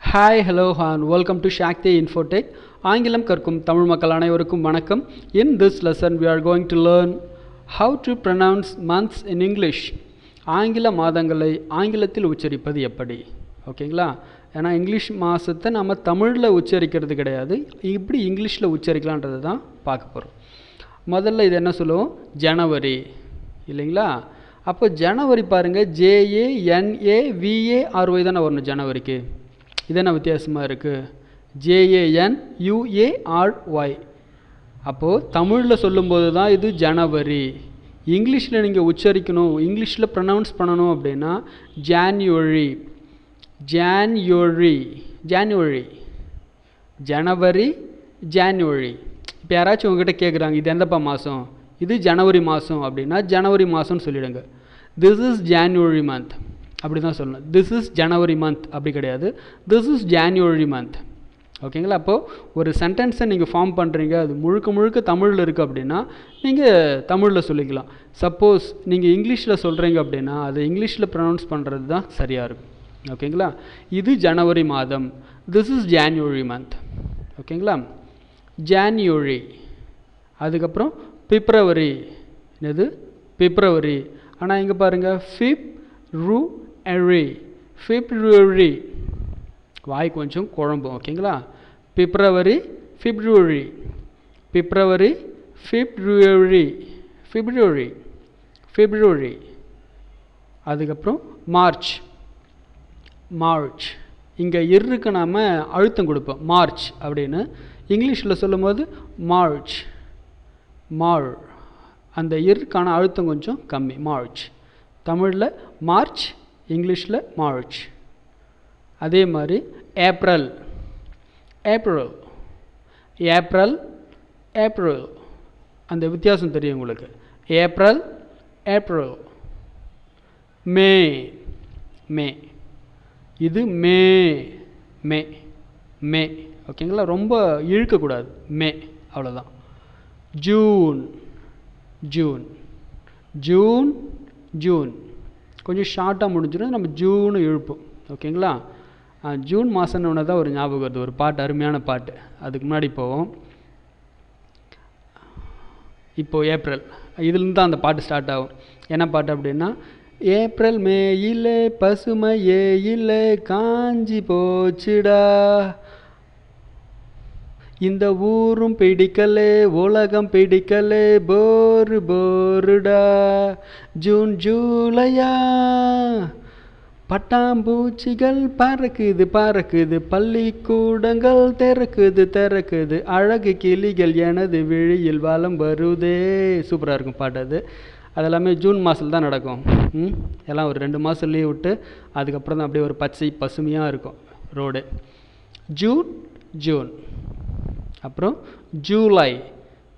Hi hello ஹான் welcome to ஷாக்தே Infotech ஆங்கிலம் கற்கும் தமிழ் மக்கள் அனைவருக்கும் வணக்கம். In this lesson we are going to learn how to pronounce months in English ஆங்கில மாதங்களை ஆங்கிலத்தில் உச்சரிப்பது எப்படி? ஓகேங்களா? ஏன்னா இங்கிலீஷ் மாதத்தை நம்ம தமிழில் உச்சரிக்கிறது கிடையாது. இப்படி இங்கிலீஷில் உச்சரிக்கலான்றது தான் பார்க்க போகிறோம் முதல்ல இது என்ன சொல்லுவோம்? ஜனவரி. இல்லைங்களா? அப்போ ஜனவரி பாருங்கள் ஜேஏஎன்ஏ விஏஆர்ஒய் தானே வரணும் ஜனவரிக்கு. இது என்ன வித்தியாசமாக இருக்குது ஜேஏஎன் யுஏஆர்ஒய் அப்போது தமிழில் சொல்லும்போது தான் இது ஜனவரி. இங்கிலீஷில் நீங்கள் உச்சரிக்கணும் இங்கிலீஷில் ப்ரனவுன்ஸ் பண்ணணும் அப்படின்னா ஜான்யுவரி ஜான்யுவரி ஜான்யுவரி ஜனவரி ஜான்யுவரி இப்போ யாராச்சும் உங்ககிட்ட கேட்குறாங்க இது எந்தப்பா மாதம் இது ஜனவரி மாதம் அப்படின்னா ஜனவரி மாதம்னு சொல்லிவிடுங்க திஸ் இஸ் ஜான்யுவரி மந்த் அப்படி தான் சொல்லணும். திஸ் இஸ் ஜனவரி மந்த் அப்படி கிடையாது. திஸ் இஸ் ஜான்வரி மந்த் ஓகேங்களா? அப்போது ஒரு சென்டென்ஸை நீங்கள் ஃபார்ம் பண்ணுறீங்க அது முழுக்க முழுக்க தமிழில் இருக்குது அப்படின்னா நீங்கள் தமிழில் சொல்லிக்கலாம். சப்போஸ் நீங்கள் இங்கிலீஷில் சொல்கிறீங்க அப்படின்னா அதை இங்கிலீஷில் ப்ரொனவுன்ஸ் பண்ணுறது தான் சரியாக இருக்கும். ஓகேங்களா? இது ஜனவரி மாதம். திஸ் இஸ் ஜான்வரி மந்த் ஓகேங்களா? ஜான்வரி அதுக்கப்புறம் பிப்ரவரி என்னது? பிப்ரவரி ஆனால் இங்கே பாருங்கள் ஃபிப் ரு எரி ஃபிப்ரவரி வாய் கொஞ்சம் குழம்பும் ஓகேங்களா? பிப்ரவரி பிப்ரவரி பிப்ரவரி ஃபிப்ரவரி ஃபிப்ரவரி ஃபிப்ரவரி அதுக்கப்புறம் மார்ச் மார்ச் இங்கே இருக்கு நாம் அழுத்தம் கொடுப்போம். மார்ச் அப்படின்னு. இங்கிலீஷில் சொல்லும்போது மார்ச் மார் அந்த இருக்கான அழுத்தம் கொஞ்சம் கம்மி. மார்ச் தமிழில் மார்ச் இங்கிலீஷில் மார்ச். அதே மாதிரி ஏப்ரல். ஏப்ரல். April April. அந்த வித்தியாசம் தெரியும் உங்களுக்கு. April April. மே. மே. இது மே. மே. மே. ஓகேங்களா? ரொம்ப இழுக்கக்கூடாது. மே. அவ்வளோதான் ஜூன். ஜூன். ஜூன். ஜூன். கொஞ்சம் ஷார்ட்டாக முடிஞ்சிடும் நம்ம ஜூனு இழுப்போம். ஓகேங்களா? ஜூன் மாதம்னு தான் ஒரு ஞாபகம் வருது. ஒரு பாட்டு அருமையான பாட்டு. அதுக்கு முன்னாடி போவோம். இப்போது ஏப்ரல். இதுலேருந்து தான் அந்த பாட்டு ஸ்டார்ட் ஆகும். என்ன பாட்டு அப்படின்னா ஏப்ரல் மேயில் பசுமையே இல்லை காஞ்சி போச்சுடா. இந்த ஊரும் பிடிக்கலே உலகம் பிடிக்கலே போரு போருடா. ஜூன் ஜூலையா. பட்டாம்பூச்சிகள் பறக்குது பறக்குது. பள்ளிக்கூடங்கள் திறக்குது திறக்குது. அழகு கிளிகள் எனது விழியில் வலம் வருதே. சூப்பராக இருக்கும் பாட்டு அது. அதெல்லாமே ஜூன் மாதத்தில் தான் நடக்கும். எல்லாம் ஒரு ரெண்டு மாதம் லீவ் விட்டு அதுக்கப்புறம் தான் அப்படியே ஒரு பச்சை பசுமையாக இருக்கும். Road June June. அப்புறம் ஜூலை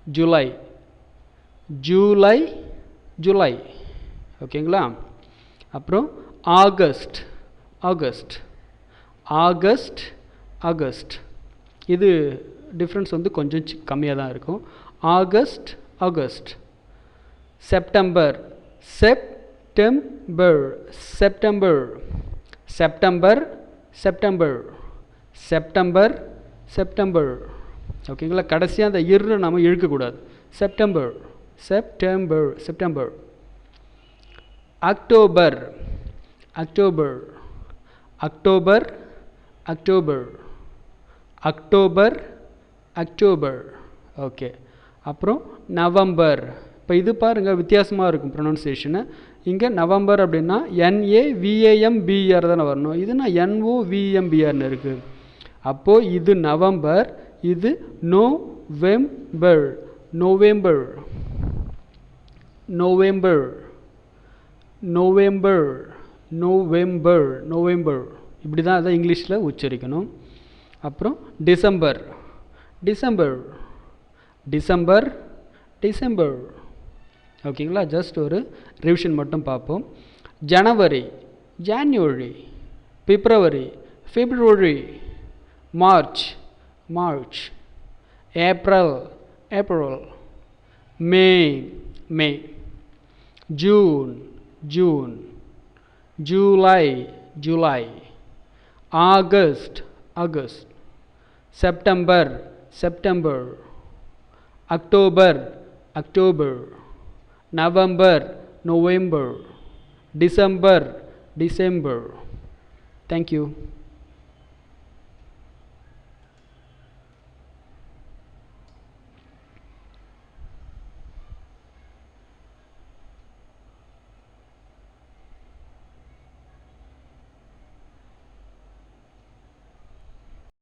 ஜூலை ஜூலை ஜூலை. ஓகேங்களா? அப்புறம் ஆகஸ்ட் ஆகஸ்ட் ஆகஸ்ட் ஆகஸ்ட். இது டிஃப்ரென்ஸ் வந்து கொஞ்சம் கம்மியாக தான் இருக்கும். August August. September September September. September September. September September. ஓகேங்களா கடைசியாக அந்த இரு நம்ம இழுக்கக்கூடாது. September September September October October October October October October okay அப்புறம் நவம்பர் இப்போ இது பாருங்கள் வித்தியாசமாக இருக்கும் ப்ரொனன்சியேஷனு இங்கே நவம்பர் அப்படின்னா என்ஏ விஏஎம் பிஆர் தானே வரணும். இதுனா என்ஓ விஎம்பிஆர்னு இருக்குது அப்போது இது நவம்பர் இது நோவெம்பர் நோவெம்பர் நோவெம்பர் நோவெம்பர் நோவெம்பர் நோவெம்பர். இப்படி தான் அதை இங்கிலீஷில் உச்சரிக்கணும். அப்புறம் டிசம்பர் டிசம்பர் டிசம்பர் டிசம்பர். ஓகேங்களா? ஜஸ்ட் ஒரு ரிவிஷன் மட்டும் பார்ப்போம். ஜனவரி January February February March March, April, April, May, May, June, June, July, July, August, August, September, September, October, October, November, November, December, December. Thank you.